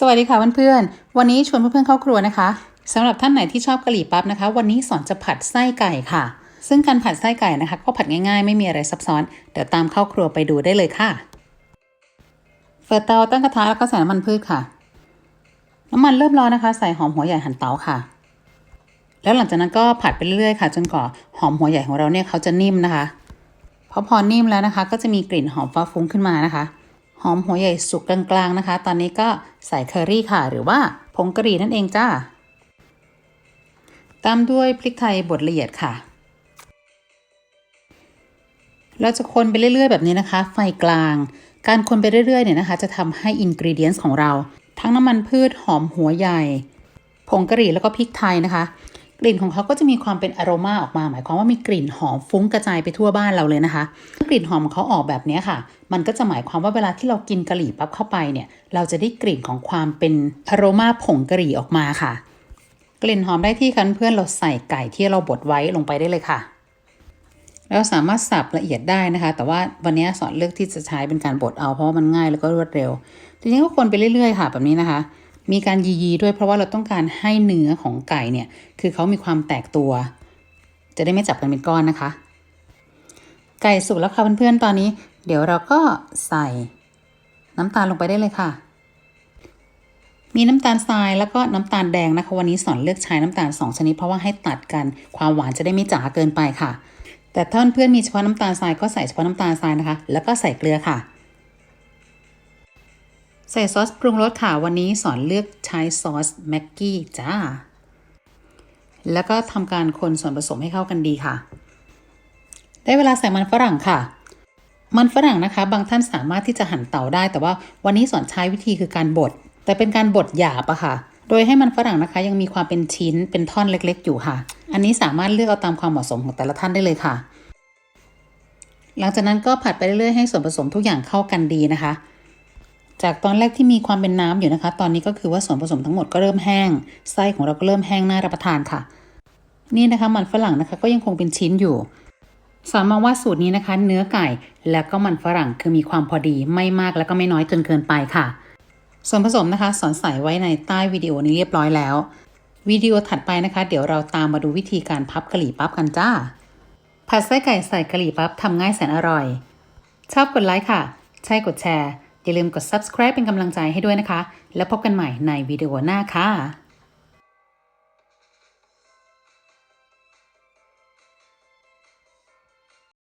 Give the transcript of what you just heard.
สวัสดีค่ะเพื่อนๆ วันนี้ชวนเพื่อนๆเข้าครัวนะคะสำหรับท่านไหนที่ชอบกะหรี่ปั๊บนะคะ วันนี้สอนจะผัดไส้ไก่ค่ะ ซึ่งการผัดไส้ไก่นะคะก็ผัดง่ายๆ ไม่มีอะไรซับซ้อน เดี๋ยวตามเข้าครัวไปดูได้เลยค่ะ เปิดเตาตั้งกระทะแล้วก็ใส่น้ำมันพืชค่ะ น้ำมันเริ่มร้อนนะคะ ใส่หอมหัวใหญ่หั่นเตาค่ะ แล้วหลังจากนั้นก็ผัดไปเรื่อยๆค่ะ จนกว่าหอมหัวใหญ่ของเราเนี่ยเขาจะนิ่มนะคะพอพอนิ่มแล้วนะคะ ก็จะมีกลิ่นหอมฟ้าฟุ้งขึ้นมานะคะ หอมหัวใหญ่สุกกลางๆนะคะ ตอนนี้ก็ใส่เคอรี่ค่ะ หรือว่าผงกะหรี่นั่นเองจ้า ตามด้วยพริกไทยบดละเอียดค่ะ เราจะคนไปเรื่อยๆ แบบนี้นะคะ ไฟกลาง การคนไปเรื่อยๆเนี่ยนะคะ จะทำให้อินกรีเดียนส์ของเรา ทั้งน้ำมันพืชหอมหัวใหญ่ ผงกะหรี่แล้วก็พริกไทยนะคะ กลิ่นของเขาก็จะมีความเป็นอโรมาออกมา หมายความว่ามีกลิ่นหอมฟุ้งกระจายไปทั่วบ้านเราเลยนะคะ กลิ่นหอมของเขาออกแบบนี้ค่ะ มันก็จะหมายความว่าเวลาที่เรากินกะหรี่ปั๊บเข้าไปเนี่ย เราจะได้กลิ่นของความเป็นอโรมาผงกะหรี่ออกมาค่ะ กลิ่นหอมได้ที่คันเพื่อนเราใส่ไก่ที่เราบดไว้ลงไปได้เลยค่ะเราสามารถสับละเอียดได้นะคะ แต่ว่าวันนี้สอนเลือกที่จะใช้เป็นการบดเอาเพราะว่ามันง่ายแล้วก็รวดเร็วทีนี้ก็คนไปเรื่อยๆค่ะแบบนี้นะคะ มีการยียีด้วยเพราะว่าเราต้องการให้เนื้อของไก่เนี่ยคือเขามีความแตกตัว จะได้ไม่จับกันเป็นก้อนนะคะ ไก่สุกแล้วค่ะเพื่อนๆตอนนี้ เดี๋ยวเราก็ใส่น้ำตาลลงไปได้เลยค่ะ มีน้ำตาลทรายแล้วก็น้ำตาลแดงนะคะวันนี้สอนเลือกใช้น้ำตาล 2 ชนิด เพราะว่าให้ตัดกันความหวานจะได้ไม่จ๋าเกินไปค่ะ แต่ถ้าเพื่อนๆมีเฉพาะน้ำตาลทรายก็ใส่เฉพาะน้ำตาลทรายนะคะ แล้วก็ใส่เกลือค่ะ ใส่ซอสปรุงรสค่ะ วันนี้สอนเลือกใช้ซอสแม็กกี้จ้า แล้วก็ทำการคนส่วนผสมให้เข้ากันดีค่ะ ได้เวลาใส่มันฝรั่งค่ะ มันฝรั่งนะคะ บางท่านสามารถที่จะหั่นเตาได้ แต่ว่าวันนี้สอนใช้วิธีคือการบด แต่เป็นการบดหยาบอะค่ะ โดยให้มันฝรั่งนะคะยังมีความเป็นชิ้นเป็นท่อนเล็ก ๆ อยู่ค่ะ อันนี้สามารถเลือกเอาตามความเหมาะสมของแต่ละท่านได้เลยค่ะ หลังจากนั้นก็ผัดไปเรื่อยๆให้ส่วนผสมทุกอย่างเข้ากันดีนะคะ จากตอนแรกที่มีความเป็นน้ำอยู่นะคะ ตอนนี้ก็คือว่าส่วนผสมทั้งหมดก็เริ่มแห้ง ไส้ของเราก็เริ่มแห้งน่ารับประทานค่ะ นี่นะคะมันฝรั่งนะคะก็ยังคงเป็นชิ้นอยู่สอนมองว่าสูตรนี้นะคะ เนื้อไก่และก็มันฝรั่งคือมีความพอดีไม่มากและก็ไม่น้อยจนเกินไปค่ะ ส่วนผสมนะคะ สอนใส่ไว้ในใต้วิดีโอนี้เรียบร้อยแล้ววิดีโอถัดไปนะคะ เดี๋ยวเราตามมาดูวิธีการพับกะหรี่ปั๊บกันจ้า ผัดไส้ไก่ใส่กะหรี่ปั๊บทำง่ายแสนอร่อย ชอบกดไลค์ค่ะ ใช่กดแชร์ อย่าลืมกด subscribe เป็นกำลังใจให้ด้วยนะคะ แล้วพบกันใหม่ในวิดีโอหน้าค่ะ